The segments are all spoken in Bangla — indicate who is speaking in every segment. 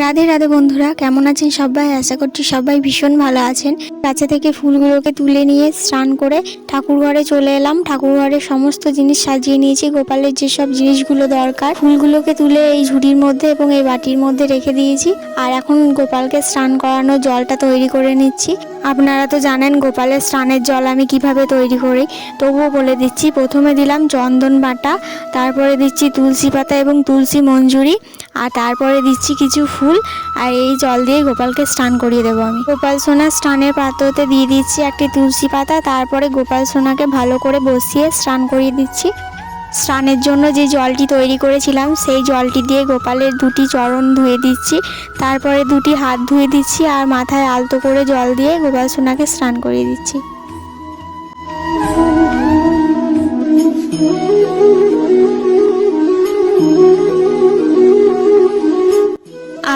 Speaker 1: রাধে রাধে বন্ধুরা, কেমন আছেন সবাই? আশা করছি সবাই ভীষণ ভালো আছেন। গাছে থেকে ফুলগুলোকে তুলে নিয়ে স্নান করে ঠাকুর ঘরে চলে এলাম। ঠাকুর ঘরে সমস্ত জিনিস সাজিয়ে নিয়েছি। গোপালের যেসব জিনিসগুলো দরকার, ফুলগুলোকে তুলে এই ঝুড়ির মধ্যে এবং এই বাটির মধ্যে রেখে দিয়েছি। আর এখন গোপালকে স্নান করানোর জলটা তৈরি করে নিচ্ছি। আপনারা তো জানেন, গোপালের স্নানের জল আমি কীভাবে তৈরি করি। তবুও বলে দিচ্ছি, প্রথমে দিলাম চন্দন বাটা, তারপরে দিচ্ছি তুলসী পাতা এবং তুলসী মঞ্জুরি, আর তারপরে দিচ্ছি কিছু ফুল আর এই জল দিয়ে গোপালকে স্নান করিয়ে দেবো আমি। গোপাল সোনা স্নানের পাত্রতে দিয়ে দিচ্ছি একটি তুলসী পাতা, তারপরে গোপাল সোনাকে ভালো করে বসিয়ে স্নান করিয়ে দিচ্ছি। স্নানের জন্য যে জলটি তৈরি করেছিলাম, সেই জলটি দিয়ে গোপালের দুটি চরণ ধুয়ে দিচ্ছি, তারপরে দুটি হাত ধুয়ে দিচ্ছি আর মাথায় আলতো করে জল দিয়ে গোপাল সোনাকে স্নান করিয়ে দিচ্ছি।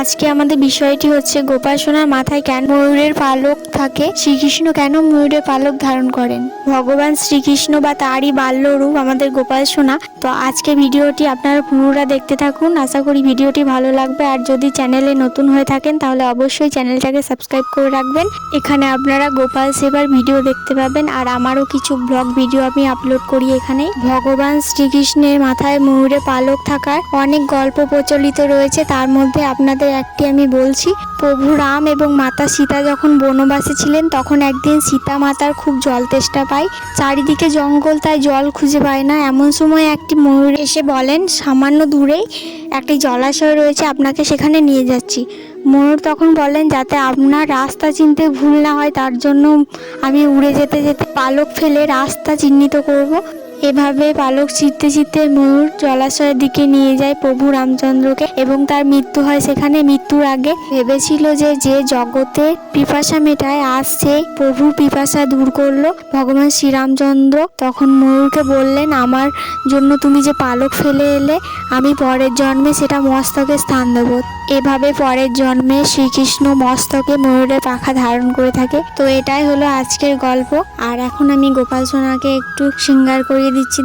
Speaker 1: আজকে আমাদের বিষয়টি হচ্ছে, গোপাল সোনার মাথায় কেন ময়ূরের পালক থাকে? শ্রীকৃষ্ণ কেন ময়ূরের পালক ধারণ করেন? ভগবান শ্রীকৃষ্ণ বা তারই বাল্য রূপ আমাদের গোপাল সোনা। তো আজকে ভিডিওটি আপনারা পুরোটা দেখতে থাকুন। আশা করি ভিডিওটি ভালো লাগবে। আর যদি চ্যানেলে নতুন হয়ে থাকেন, তাহলে অবশ্যই চ্যানেলটাকে সাবস্ক্রাইব করে রাখবেন। এখানে আপনারা গোপাল সেবার ভিডিও দেখতে পাবেন। আর আমারও কিছু ব্লগ ভিডিও আমি আপলোড করি এখানে। ভগবান শ্রীকৃষ্ণের মাথায় ময়ূরে পালক থাকার অনেক গল্প প্রচলিত রয়েছে। তার মধ্যে আপনাদের একটি আমি বলছি। প্রভু রাম এবং মাতা সীতা যখন বনবাসে ছিলেন, তখন একদিন সীতা মাতার খুব জল তেষ্টা পায় চারিদিকে জঙ্গল, তাই জল খুঁজে পায় না। এমন সময় একটি ময়ূর এসে বলেন, সামান্য দূরেই একটি জলাশয় রয়েছে, আপনাকে সেখানে নিয়ে যাচ্ছি। ময়ূর তখন বলেন, যাতে আপনার রাস্তা চিনতে ভুল না হয়, তার জন্য আমি উড়ে যেতে যেতে পালক ফেলে রাস্তা চিহ্নিত করব। এভাবে পালক ছিটতে ছিটতে ময়ূর জলাশয়ের দিকে নিয়ে যায় প্রভু রামচন্দ্রকে এবং তার মৃত্যু হয় সেখানে। মৃত্যুর আগে ভেবেছিল যে যে জগতে পিপাসা মেটায়, আজ সে প্রভুর পিপাসা দূর করল। ভগবান শ্রীরামচন্দ্র তখন ময়ূরকে বললেন, আমার জন্য তুমি যে পালক ফেলে এলে, আমি পরের জন্মে সেটা মস্তকে স্থান দেবো। এভাবে পরের জন্মে শ্রীকৃষ্ণ মস্তকে ময়ূরের পাখা ধারণ করে থাকে। তো এটাই হলো আজকের গল্প। আর এখন আমি গোপাল সোনাকে একটু শৃঙ্গার করিয়ে দিচ্ছি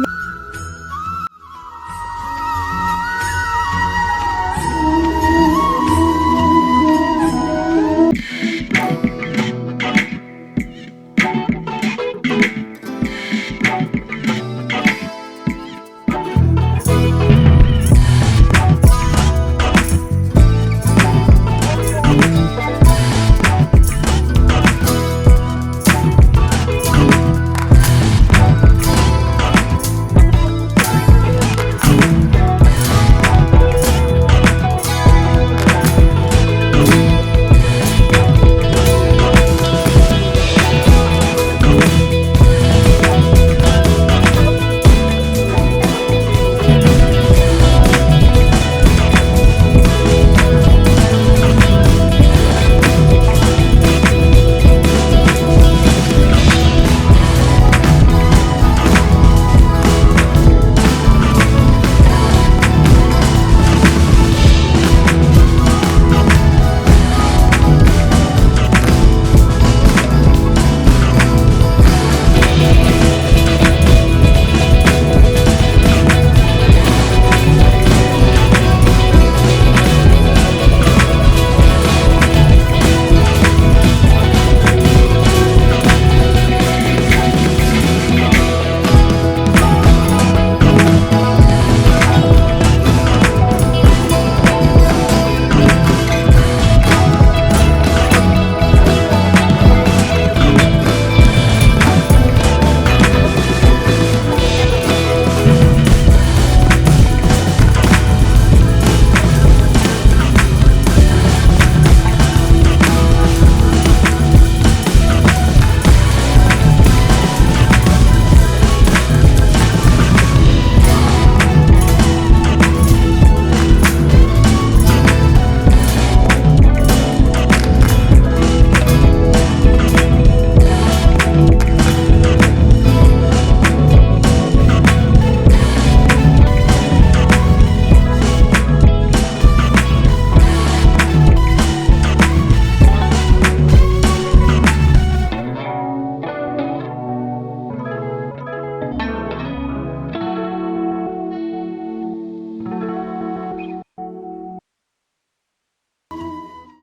Speaker 1: Thank you.